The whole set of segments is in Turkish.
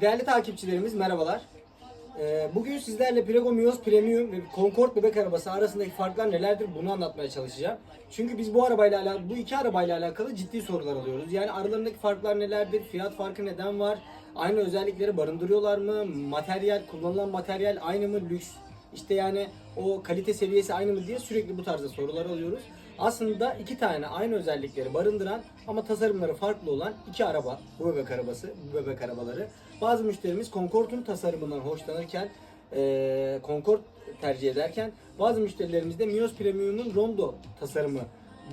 Değerli takipçilerimiz merhabalar. Ee, Bugün sizlerle Prego Mios Premium ve Concorde bebek arabası arasındaki farklar nelerdir bunu anlatmaya çalışacağım. Çünkü biz bu arabayla alakalı, bu iki arabayla alakalı ciddi sorular alıyoruz. Yani aralarındaki farklar nelerdir? Fiyat farkı neden var? Aynı özellikleri barındırıyorlar mı? Materyal, kullanılan materyal aynı mı? Lüks işte yani o kalite seviyesi aynı mı diye sürekli bu tarzda sorular alıyoruz. Aslında iki tane aynı özellikleri barındıran ama tasarımları farklı olan iki araba. Bu bebek arabası, bu bebek arabaları. Bazı müşterimiz Concorde'un tasarımından hoşlanırken eee Concorde tercih ederken bazı müşterilerimiz de Mios Premium'un Rondo tasarımı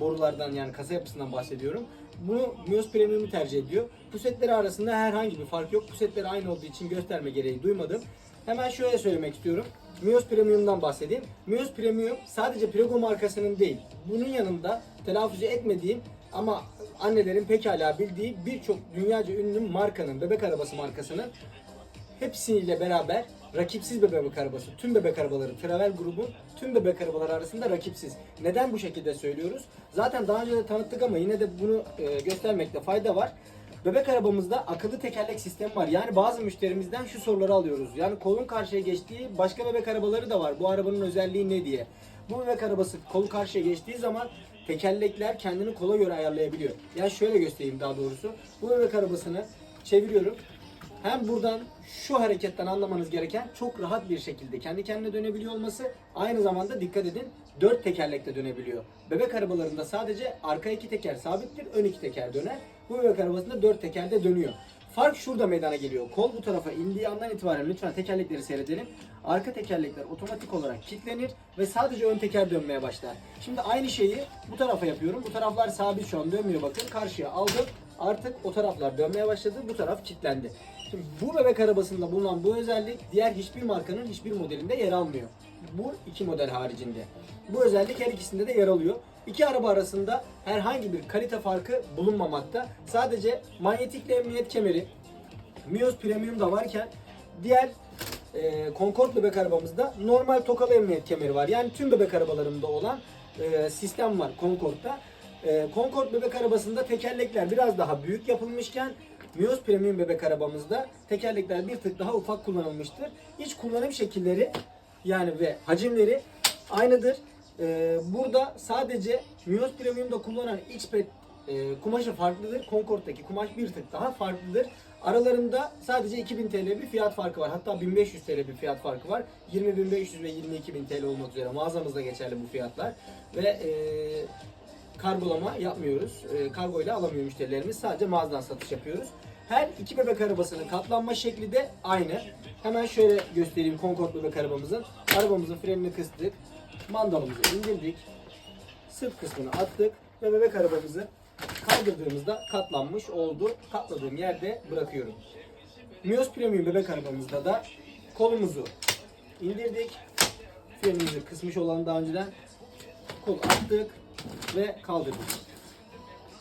borulardan yani kasa yapısından bahsediyorum. Bunu Mios Premium'u tercih ediyor. Pusetleri arasında herhangi bir fark yok. Pusetleri aynı olduğu için gösterme gereği duymadım. Hemen şöyle söylemek istiyorum. Mios Premium'dan bahsedeyim. Mios Premium sadece Prego markasının değil. Bunun yanında telaffuz etmediğim ama annelerin pekala bildiği birçok dünyaca ünlü markanın, bebek arabası markasının hepsiyle beraber rakipsiz bebek arabası. Tüm bebek arabaları, Travel grubun tüm bebek arabaları arasında rakipsiz. Neden bu şekilde söylüyoruz? Zaten daha önce de tanıttık ama yine de bunu e, göstermekte fayda var. Bebek arabamızda akıllı tekerlek sistemi var. Yani bazı müşterimizden şu soruları alıyoruz. Yani kolun karşıya geçtiği başka bebek arabaları da var. Bu arabanın özelliği ne diye. Bu bebek arabası kolu karşıya geçtiği zaman tekerlekler kendini kola göre ayarlayabiliyor. Yani şöyle göstereyim daha doğrusu. Bu bebek arabasını çeviriyorum. Hem buradan şu hareketten anlamanız gereken çok rahat bir şekilde kendi kendine dönebiliyor olması aynı zamanda dikkat edin dört tekerlekte dönebiliyor. Bebek arabalarında sadece arka iki teker sabittir, ön iki teker döner. Bu bebek arabasında dört tekerde dönüyor. Fark şurada meydana geliyor. Kol bu tarafa indiği andan itibaren lütfen tekerlekleri seyredelim. Arka tekerlekler otomatik olarak kilitlenir ve sadece ön teker dönmeye başlar. Şimdi aynı şeyi bu tarafa yapıyorum. Bu taraflar sabit şu an dönmüyor bakın. Karşıya aldım. Artık o taraflar dönmeye başladı. Bu taraf kilitlendi. Şimdi bu bebek arabasında bulunan bu özellik diğer hiçbir markanın hiçbir modelinde yer almıyor. Bu iki model haricinde. Bu özellik her ikisinde de yer alıyor. İki araba arasında herhangi bir kalite farkı bulunmamakta. Sadece manyetikli emniyet kemeri Mios Premium da varken diğer e, Concorde bebek arabamızda normal tokalı emniyet kemeri var. Yani tüm bebek arabalarında olan e, sistem var Concorde'da. E, Concorde bebek arabasında tekerlekler biraz daha büyük yapılmışken Mios Premium bebek arabamızda tekerlekler bir tık daha ufak kullanılmıştır. İç kullanım şekilleri yani ve hacimleri aynıdır. E, burada sadece Mios Premium'da kullanılan iç pet e, kumaşı farklıdır. Concorde'daki kumaş bir tık daha farklıdır. Aralarında sadece 2000 TL bir fiyat farkı var. Hatta 1500 TL bir fiyat farkı var. 20.500 ve 22.000 TL olmak üzere mağazamızda geçerli bu fiyatlar. Ve e, kargolama yapmıyoruz. E, kargo ile alamıyor müşterilerimiz. Sadece mağazadan satış yapıyoruz. Her iki bebek arabasının katlanma şekli de aynı. Hemen şöyle göstereyim Concorde bebek arabamızın. Arabamızın frenini kıstık. Mandalımızı indirdik. Sırt kısmını attık ve bebek arabamızı kaldırdığımızda katlanmış oldu. Katladığım yerde bırakıyorum. Mios Premium bebek arabamızda da kolumuzu indirdik. Frenimizi kısmış olan daha önceden kol attık ve kaldırdık.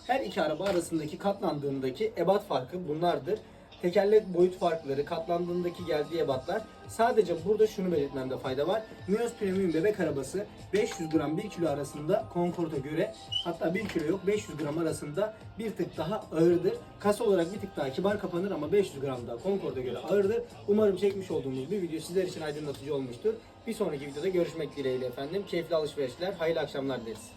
Her iki araba arasındaki katlandığındaki ebat farkı bunlardır. Tekerlek boyut farkları, katlandığındaki geldiği ebatlar. Sadece burada şunu belirtmemde fayda var. Mios Premium bebek arabası 500 gram 1 kilo arasında Concorde'a göre hatta 1 kilo yok 500 gram arasında bir tık daha ağırdır. Kasa olarak bir tık daha kibar kapanır ama 500 gram daha Concorde'a göre ağırdır. Umarım çekmiş olduğumuz bir video sizler için aydınlatıcı olmuştur. Bir sonraki videoda görüşmek dileğiyle efendim. Keyifli alışverişler, hayırlı akşamlar dileriz.